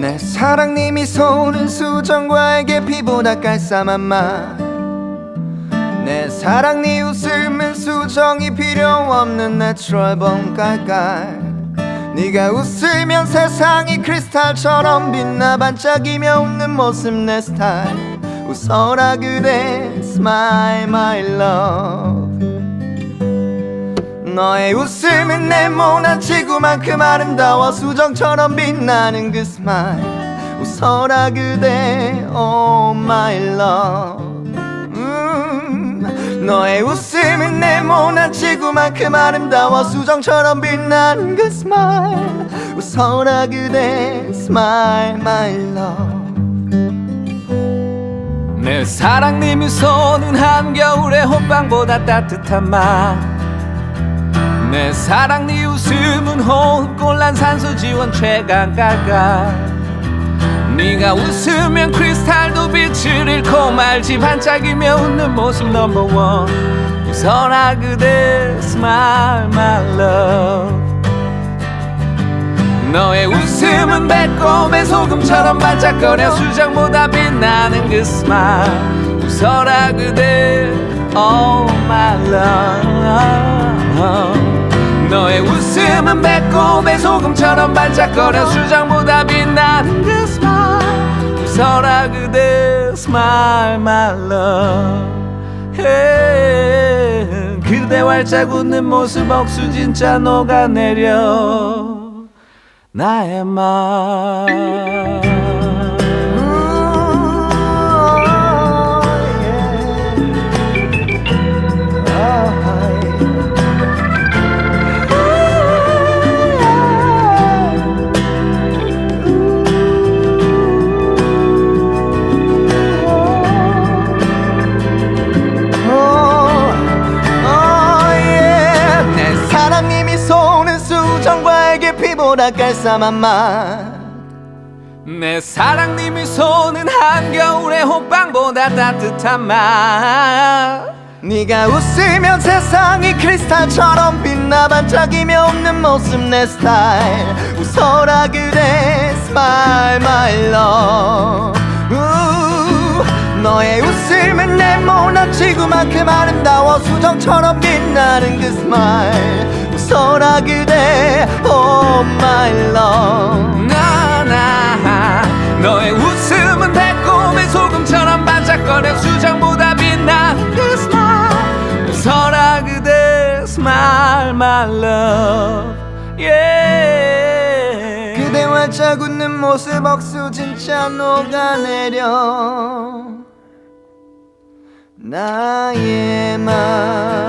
내 사랑님이 소는 수정과에게 피보다 깔쌈한 맛내 사랑니 웃음은 수정이 필요 없는 내추럴 범 깔깔. 네가 웃으면 세상이 크리스탈처럼 빛나 반짝이며 웃는 모습 내 스타일 웃어라 그대 smile my love. 너의 웃음은 네모난 지구만큼 아름다워 수정처럼 빛나는 그 스마일 웃어라 그대 oh my love. 음, 너의 웃음은 네모난 지구만큼 아름다워 수정처럼 빛나는 그 스마일 웃어라 그대 smile my 내 사랑님이 쏘는 한겨울의 호빵보다 따뜻한 맛내 사랑 네 웃음은 호흡곤란 산소 지원 최강 깔깔. 네가 웃으면 크리스탈도 빛을 잃고 말지 반짝이며 웃는 모습 넘버원 웃어라 그대 smile my love 웃음은 배꼽의 소금처럼 반짝거려 수정보다 빛나는 그 스마일. 웃어라 그대 Oh my love. 너의 웃음은 배꼽의 소금처럼 반짝거려 수정보다 빛나는 그 스마일. 웃어라 그대 Smile my love. Hey, 그대 활짝 웃는 모습 억수 진짜 녹아내려 나의 맘 보다 깔쌈한 맛. 내 사랑님이 쏘는 한겨울의 호빵보다 따뜻한 맛. 네가 웃으면 세상이 크리스탈처럼 빛나 반짝이며 웃는 모습 내 스타일. 웃어라 그대 smile my love. 우, 너의 웃음은 네모난 지구만큼 아름다워 수정처럼 빛나는 그스 웃어라 그대. Oh my love. 나나 너의 웃음은 배꼽의 소금처럼 반짝거려 수정보다 빛나는 그 스마일 웃어라 그대 smile my love. Yeah. 그대 활짝 웃는 모습 억수 진짜 녹아내려. 나의 맘